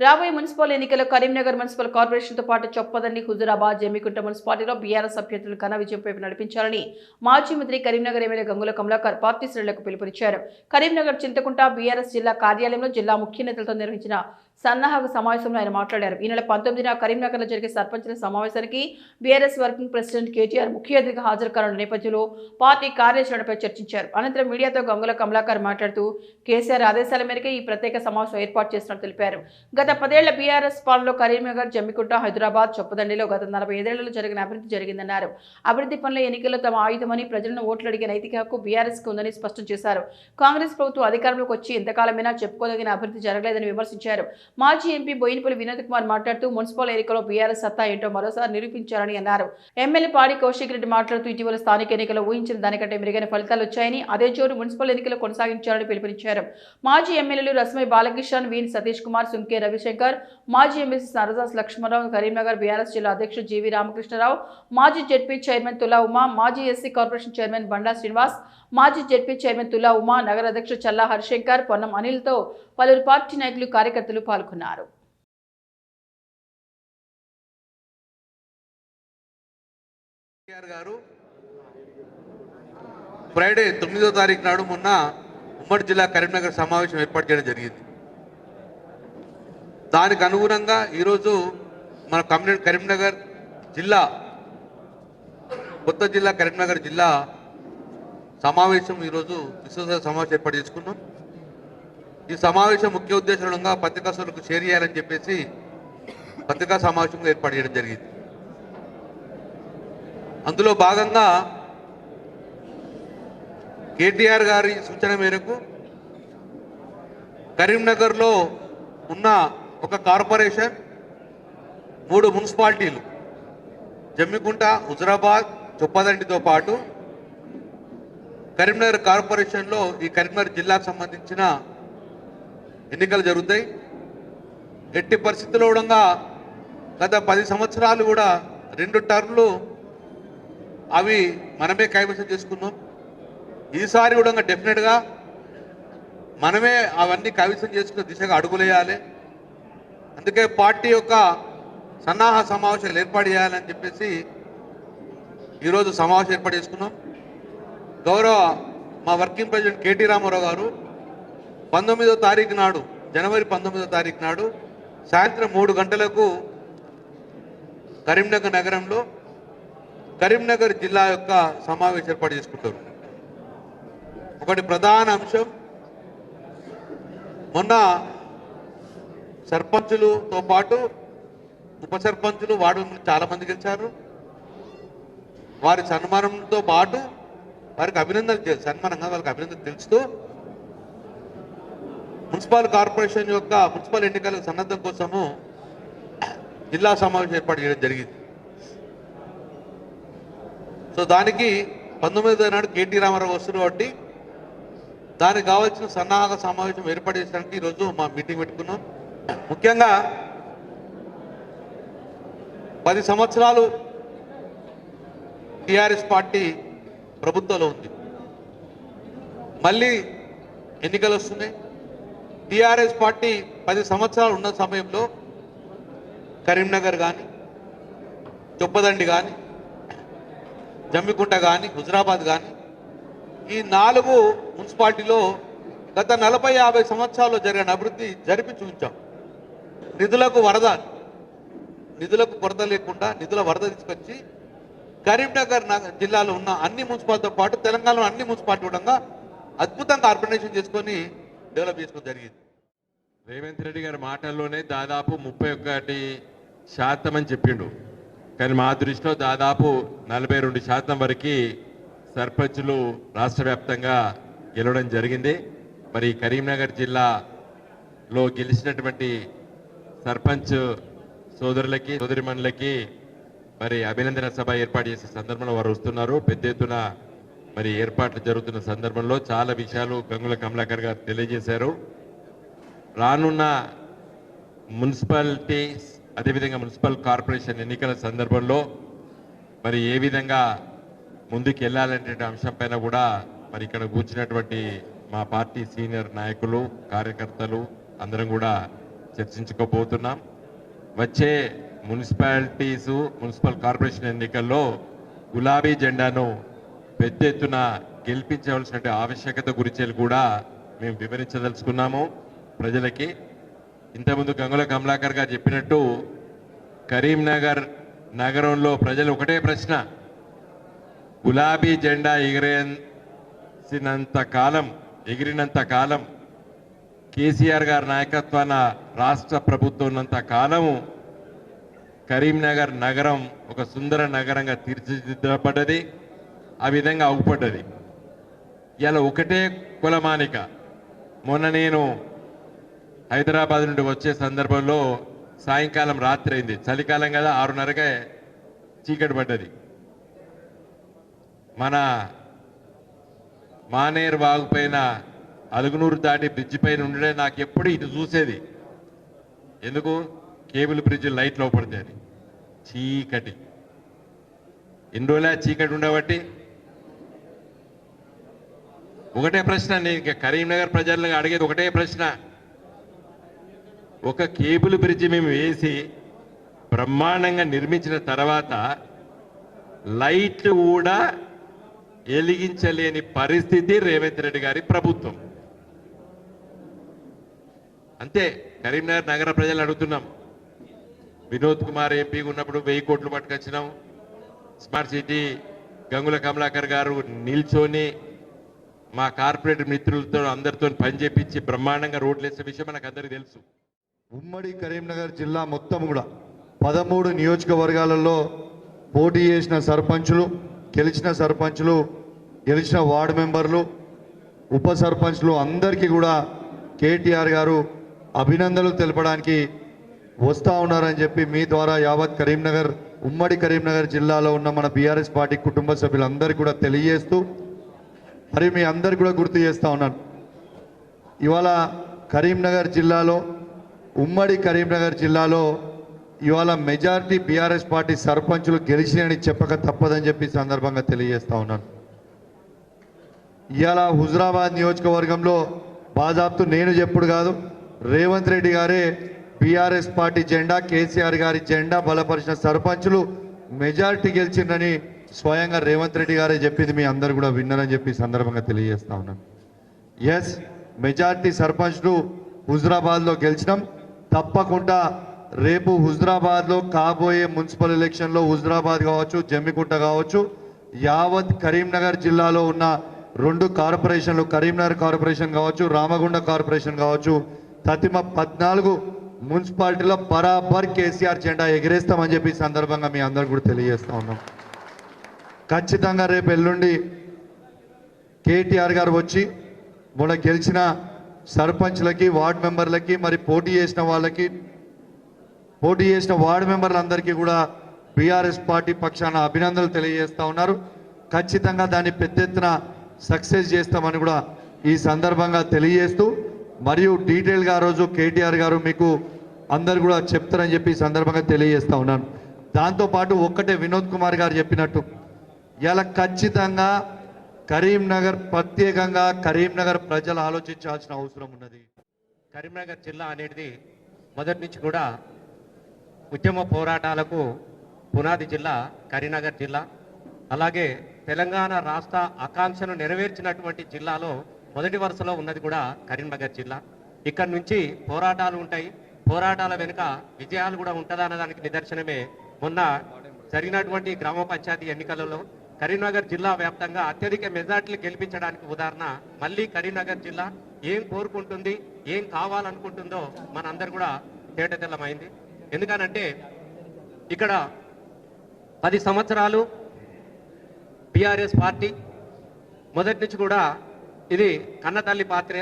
రాబోయే మున్సిపల్ ఎన్నికల్లో కరీంనగర్ మున్సిపల్ కార్పొరేషన్తో పాటు చొప్పదండి హుజురాబాద్ జమ్మికుంట మున్సిపాలిటీలో బీఆర్ఎస్ అభ్యర్థులు ఘన విజయంపై నడిపించాలని మాజీ మంత్రి కరీంనగర్ ఎమ్మెల్యే గంగుల కమలాకర్ పార్టీ శ్రేణులకు పిలుపునిచ్చారు. కరీంనగర్ చింతకుంట బీఆర్ఎస్ జిల్లా కార్యాలయంలో జిల్లా ముఖ్య నేతలతో నిర్వహించిన సన్నాహక సమావేశంలో ఆయన మాట్లాడారు. ఈ నెల పంతొమ్మిదిన కరీంనగర్లో జరిగే సర్పంచుల సమావేశానికి బీఆర్ఎస్ వర్కింగ్ ప్రెసిడెంట్ కేటీఆర్ ముఖ్య అతిథిగా హాజరు కానున్న నేపథ్యంలో పార్టీ కార్యాచరణపై చర్చించారు. అనంతరం మీడియాతో గంగుల కమలాకర్ మాట్లాడుతూ కేసీఆర్ ఆదేశాల మేరకు ఈ ప్రత్యేక సమావేశం ఏర్పాటు చేసినట్టు తెలిపారు. గత పదేళ్ళ బీఆర్ఎస్ పాలనలో కరీంనగర్ జమ్మికుంట హైదరాబాద్ చొప్పదండిలో గత నలభై ఐదేళ్ళలో జరిగిన అభివృద్ధి జరిగిందన్నారు. అభివృద్ధి పనుల ఎన్నికల్లో తమ ఆయుధమని ప్రజలను ఓట్లు అడిగే నైతిక హక్కు బీఆర్ఎస్కి ఉందని స్పష్టం చేశారు. కాంగ్రెస్ ప్రభుత్వం అధికారంలోకి వచ్చి ఎంతకాలమైనా చెప్పుకోదగిన అభివృద్ధి జరగలేదని విమర్శించారు. మాజీ ఎంపీ బోయినపల్లి వినోద్ కుమార్ మాట్లాడుతూ మున్సిపల్ ఎన్నికల్లో బీఆర్ఎస్ సత్తా ఏంటో మరోసారి నిరూపించారని అన్నారు. ఎమ్మెల్యే పాడి కౌశిక్ రెడ్డి మాట్లాడుతూ ఇటీవల స్థానిక ఎన్నికల్లో ఊహించిన దానికంటే మెరుగైన ఫలితాలు వచ్చాయని అదే జోరు మున్సిపల్ ఎన్నికలు కొనసాగించాలని పిలుపునిచ్చారు. మాజీ ఎమ్మెల్యేలు రస్మై బాలకిషన్ వీన్ సతీష్ కుమార్ సుంకే రవిశంకర్ మాజీ ఎమ్మెల్సీ నరదాస్ లక్ష్మణరావు కరీంనగర్ బీఆర్ఎస్ జిల్లా అధ్యక్షుడు జీవి రామకృష్ణరావు మాజీ జెడ్పీ చైర్మన్ తులా ఉమా మాజీ SC corporation chairman Banda Srinivas మాజీ జెడ్పీ చైర్మన్ తులా ఉమా నగర అధ్యక్షుడు చల్లా హరిశంకర్ పొన్నం అనిల్తో పలువురు పార్టీ నాయకులు కార్యకర్తలు పాల్గొన్నారు. గారు ఫ్రైడే తొమ్మిదో తారీఖు నాడు మొన్న ఉమ్మడి జిల్లా కరీంనగర్ సమావేశం ఏర్పాటు చేయడం జరిగింది. దానికి అనుగుణంగా ఈరోజు మన కమ్యూనిటీ కరీంనగర్ జిల్లా కొత్త జిల్లా కరీంనగర్ జిల్లా సమావేశం ఈరోజు విశ్వస సమావేశం ఏర్పాటు చేసుకున్నాం. ఈ సమావేశం ముఖ్య ఉద్దేశంగా పత్రికాసులకు షేర్ చేయాలని చెప్పేసి పత్రికా సమావేశం ఏర్పాటు చేయడం జరిగింది. అందులో భాగంగా కేటీఆర్ గారి సూచన మేరకు కరీంనగర్లో ఉన్న ఒక కార్పొరేషన్ మూడు మున్సిపాలిటీలు జమ్మికుంట హుజరాబాద్ చొప్పదండితో పాటు కరీంనగర్ కార్పొరేషన్లో ఈ కరీంనగర్ జిల్లాకు సంబంధించిన ఎన్నికలు జరుగుతాయి. ఎట్టి పరిస్థితుల్లో కూడా గత పది సంవత్సరాలు కూడా రెండు టర్మ్లు అవి మనమే కైవసం చేసుకున్నాం. ఈసారి కూడా డెఫినెట్గా మనమే అవన్నీ కైవసం చేసుకునే దిశగా అడుగులేయాలి. అందుకే పార్టీ యొక్క సన్నాహ సమావేశాలు ఏర్పాటు చేయాలని చెప్పేసి ఈరోజు సమావేశం ఏర్పాటు చేసుకున్నాం. గౌరవ మా వర్కింగ్ ప్రెసిడెంట్ కేటీ రామారావు గారు పంతొమ్మిదో తారీఖు నాడు జనవరి పంతొమ్మిదో తారీఖు నాడు సాయంత్రం మూడు గంటలకు కరీంనగర్ నగరంలో కరీంనగర్ జిల్లా యొక్క సమావేశం ఏర్పాటు చేసుకుంటారు. ఒకటి ప్రధాన అంశం మొన్న సర్పంచులతో పాటు ఉప సర్పంచులు వాడు చాలామంది చాలా గెలిచారు. వారి సన్మానంతో పాటు వారికి అభినందన సన్మానంగా వాళ్ళకి అభినందన తెలుస్తూ మున్సిపల్ కార్పొరేషన్ యొక్క మున్సిపల్ ఎన్నికల సన్నద్ధం కోసము జిల్లా సమావేశం ఏర్పాటు చేయడం జరిగింది. సో దానికి పంతొమ్మిదో నాడు కేటీ రామారావు వస్తున్నారు కాబట్టి దానికి కావాల్సిన సన్నాహక సమావేశం ఏర్పాటు చేయడానికి ఈరోజు మా మీటింగ్ పెట్టుకున్నాం. ముఖ్యంగా పది సంవత్సరాలు టిఆర్ఎస్ పార్టీ ప్రభుత్వంలో ఉంది. మళ్ళీ ఎన్నికలు వస్తున్నాయి. టీఆర్ఎస్ పార్టీ పది సంవత్సరాలు ఉన్న సమయంలో కరీంనగర్ కానీ చొప్పదండి కానీ జమ్మికుంట కానీ హుజరాబాద్ కానీ ఈ నాలుగు మున్సిపాలిటీలో గత నలభై యాభై సంవత్సరాల్లో జరిగిన అభివృద్ధి జరిపి చూపించాం. నిధులకు వరద నిధులకు కొరత లేకుండా నిధుల వరద తీసుకొచ్చి కరీంనగర్ జిల్లాలో ఉన్న అన్ని మున్సిపాలిటీతో పాటు తెలంగాణలో అన్ని మున్సిపాలిటీ కూడా అద్భుతంగా ఆర్గనైజేషన్ చేసుకొని డెవలప్ చేసుకోవడం జరిగింది. రేవంత్ రెడ్డి గారి మాటల్లోనే దాదాపు ముప్పై ఒకటి శాతం అని చెప్పిండు. కానీ మా దృష్టిలో దాదాపు నలభై రెండు శాతం వరకు సర్పంచులు రాష్ట్ర వ్యాప్తంగా గెలవడం జరిగింది. మరి కరీంనగర్ జిల్లాలో గెలిచినటువంటి సర్పంచ్ సోదరులకి సోదరిమణులకి మరి అభినందన సభ ఏర్పాటు చేసే సందర్భంలో వారు వస్తున్నారు. పెద్ద ఎత్తున మరి ఏర్పాట్లు జరుగుతున్న సందర్భంలో చాలా విషయాలు గంగుల కమలాకర్ గారు తెలియజేశారు. రానున్న మున్సిపాలిటీస్ అదేవిధంగా మున్సిపల్ కార్పొరేషన్ ఎన్నికల సందర్భంలో మరి ఏ విధంగా ముందుకు వెళ్ళాలనే అంశంపైన కూడా మరి ఇక్కడ కూర్చున్నటువంటి మా పార్టీ సీనియర్ నాయకులు కార్యకర్తలు అందరం కూడా చర్చించుకోబోతున్నాం. వచ్చే మున్సిపాలిటీసు మున్సిపల్ కార్పొరేషన్ ఎన్నికల్లో గులాబీ జెండాను పెద్ద ఎత్తున గెలిపించవలసిన ఆవశ్యకత గురించి కూడా మేము వివరించదలుచుకున్నాము. ప్రజలకి ఇంతకుముందు గంగుల కమలాకర్ గారు చెప్పినట్టు కరీంనగర్ నగరంలో ప్రజలు ఒకటే ప్రశ్న గులాబీ జెండా ఎగిరేసినంత కాలం ఎగిరినంత కాలం కేసీఆర్ గారి నాయకత్వాన రాష్ట్ర ప్రభుత్వం ఉన్నంత కాలము కరీంనగర్ నగరం ఒక సుందర నగరంగా తీర్చిదిద్దబడ్డది. ఆ విధంగా అవుపడ్డది. ఇలా ఒకటే కులమానిక. మొన్న నేను హైదరాబాద్ నుండి వచ్చే సందర్భంలో సాయంకాలం రాత్రి అయింది. చలికాలం కదా ఆరున్నరకే చీకటి పడ్డది. మన మానేరు వాగు పైన అలుగునూరు దాటి బ్రిడ్జి పైన ఉండడే నాకు ఎప్పుడు ఇటు చూసేది. ఎందుకు? కేబుల్ బ్రిడ్జ్ లైట్ లోపడితే చీకటి. ఎన్ని రోజులే చీకటి ఉండబట్టి? ఒకటే ప్రశ్న నేను ఇంకా కరీంనగర్ ప్రజలను అడిగేది ఒకటే ప్రశ్న. ఒక కేబుల్ బ్రిడ్జ్ మేము వేసి బ్రహ్మాండంగా నిర్మించిన తర్వాత లైట్లు కూడా వెలిగించలేని పరిస్థితి రేవంత్ రెడ్డి గారి ప్రభుత్వం. అంతే కరీంనగర్ నగర ప్రజలు అడుగుతున్నాం. వినోద్ కుమార్ ఎంపీగా ఉన్నప్పుడు వెయ్యి కోట్లు పట్టుకొచ్చినాం. స్మార్ట్ సిటీ గంగుల కమలాకర్ గారు నిల్చొని మా కార్పొరేట్ మిత్రులతో అందరితో పనిచేపించి బ్రహ్మాండంగా రోడ్లు వేసే విషయం మనకు అందరికీ తెలుసు. ఉమ్మడి కరీంనగర్ జిల్లా మొత్తం కూడా పదమూడు నియోజకవర్గాలలో పోటీ చేసిన సర్పంచులు గెలిచిన సర్పంచులు గెలిచిన వార్డు మెంబర్లు ఉప సర్పంచ్లు అందరికీ కూడా కేటీఆర్ గారు అభినందనలు తెలపడానికి వస్తూ ఉన్నారని చెప్పి మీ ద్వారా యావత్ కరీంనగర్ ఉమ్మడి కరీంనగర్ జిల్లాలో ఉన్న మన బీఆర్ఎస్ పార్టీ కుటుంబ సభ్యులందరికీ కూడా తెలియజేస్తూ మరి మీ అందరికీ కూడా గుర్తు చేస్తూ ఉన్నాను. ఇవాళ కరీంనగర్ జిల్లాలో ఉమ్మడి కరీంనగర్ జిల్లాలో ఇవాళ మెజారిటీ బీఆర్ఎస్ పార్టీ సర్పంచులు గెలిచినని చెప్పక తప్పదని చెప్పి సందర్భంగా తెలియజేస్తా ఉన్నాను. ఇవాళ హుజరాబాద్ నియోజకవర్గంలో బాజాబ్తు నేను చెప్పుడు కాదు రేవంత్ రెడ్డి గారే బీఆర్ఎస్ పార్టీ జెండా కేసీఆర్ గారి జెండా బలపరిచిన సర్పంచులు మెజారిటీ గెలిచిందని స్వయంగా రేవంత్ రెడ్డి గారే చెప్పింది. మీ అందరు కూడా విన్నారని చెప్పి సందర్భంగా తెలియజేస్తా ఉన్నాను ఎస్ మెజార్టీ సర్పంచ్లు హుజరాబాద్లో గెలిచినాం. తప్పకుండా రేపు హుజరాబాద్లో కాబోయే మున్సిపల్ ఎలక్షన్లో హుజరాబాద్ కావచ్చు జమ్మికుంట కావచ్చు యావత్ కరీంనగర్ జిల్లాలో ఉన్న రెండు కార్పొరేషన్లు కరీంనగర్ కార్పొరేషన్ కావచ్చు రామగుండ కార్పొరేషన్ కావచ్చు తతిమ పద్నాలుగు మున్సిపాలిటీలో బరాబర్ కేసీఆర్ జెండా ఎగిరేస్తామని చెప్పి సందర్భంగా మీ అందరు కూడా తెలియజేస్తా ఉన్నాం. ఖచ్చితంగా రేపు ఎల్లుండి కేటీఆర్ గారు వచ్చి మొన్న గెలిచిన సర్పంచ్లకి వార్డు మెంబర్లకి మరి పోటీ చేసిన వాళ్ళకి పోటీ చేసిన వార్డు మెంబర్లందరికీ కూడా బీఆర్ఎస్ పార్టీ పక్షాన అభినందనలు తెలియజేస్తా ఉన్నారు. ఖచ్చితంగా దాన్ని పెద్ద ఎత్తున సక్సెస్ చేస్తామని కూడా ఈ సందర్భంగా తెలియజేస్తూ మరియు డీటెయిల్గా ఆ రోజు కేటీఆర్ గారు మీకు అందరు కూడా చెప్తారని చెప్పి సందర్భంగా తెలియజేస్తా ఉన్నాను. దాంతోపాటు ఒక్కటే వినోద్ కుమార్ గారు చెప్పినట్టు ఇలా ఖచ్చితంగా కరీంనగర్ ప్రత్యేకంగా కరీంనగర్ ప్రజలు ఆలోచించాల్సిన అవసరం ఉన్నది. కరీంనగర్ జిల్లా అనేది మొదటి నుంచి కూడా ఉద్యమ పోరాటాలకు పునాది జిల్లా కరీంనగర్ జిల్లా. అలాగే తెలంగాణ రాష్ట్ర ఆకాంక్షను నెరవేర్చినటువంటి జిల్లాలో మొదటి వరుసలో ఉన్నది కూడా కరీంనగర్ జిల్లా. ఇక్కడ నుంచి పోరాటాలు ఉంటాయి. పోరాటాల వెనుక విజయాలు కూడా ఉంటుందా దానికి నిదర్శనమే మొన్న జరిగినటువంటి గ్రామ పంచాయతీ ఎన్నికలలో కరీంనగర్ జిల్లా వ్యాప్తంగా అత్యధిక మెజార్టీలు గెలిపించడానికి ఉదాహరణ మళ్ళీ కరీంనగర్ జిల్లా ఏం కోరుకుంటుంది ఏం కావాలనుకుంటుందో మనందరూ కూడా తేటతెల్లమైంది. ఎందుకనంటే ఇక్కడ పది సంవత్సరాలు బీఆర్ఎస్ పార్టీ మొదటి నుంచి కూడా ఇది కన్నతల్లి పాత్ర.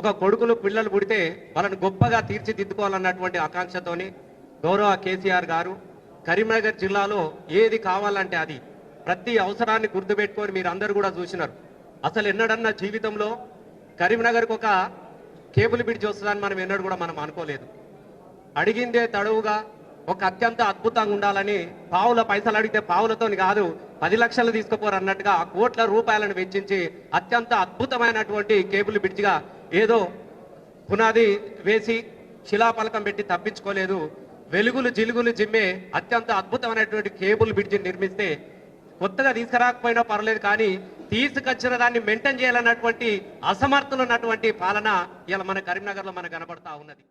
ఒక కొడుకులు పిల్లలు పుడితే వాళ్ళని గొప్పగా తీర్చిదిద్దుకోవాలన్నటువంటి ఆకాంక్షతోని గౌరవ కేసీఆర్ గారు కరీంనగర్ జిల్లాలో ఏది కావాలంటే అది. ప్రతి అవసరాన్ని గుర్తుపెట్టుకొని మీరు అందరూ కూడా చూసినారు. అసలు ఎన్నడన్నా జీవితంలో కరీంనగర్కి ఒక కేబుల్ బ్రిడ్జ్ వస్తుందని మనం ఎన్నడూ కూడా మనం అనుకోలేదు. అడిగిందే తడువుగా ఒక అత్యంత అద్భుతంగా ఉండాలని పావుల పైసలు అడిగితే పావులతోని కాదు పది లక్షలు తీసుకుపోరు అన్నట్టుగా కోట్ల రూపాయలను వెచ్చించి అత్యంత అద్భుతమైనటువంటి కేబుల్ బ్రిడ్జిగా ఏదో పునాది వేసి శిలాఫలకం పెట్టి తప్పించుకోలేదు. వెలుగులు జిలుగులు జిమ్మే అత్యంత అద్భుతమైనటువంటి కేబుల్ బ్రిడ్జి నిర్మిస్తే కొత్తగా తీసుకురాకపోయినా పర్లేదు కానీ తీసుకొచ్చిన దాన్ని మెయింటైన్ చేయాలన్నటువంటి అసమర్థులు ఉన్నటువంటి పాలన ఇలా మన కరీంనగర్లో మనకు కనబడతా ఉన్నది.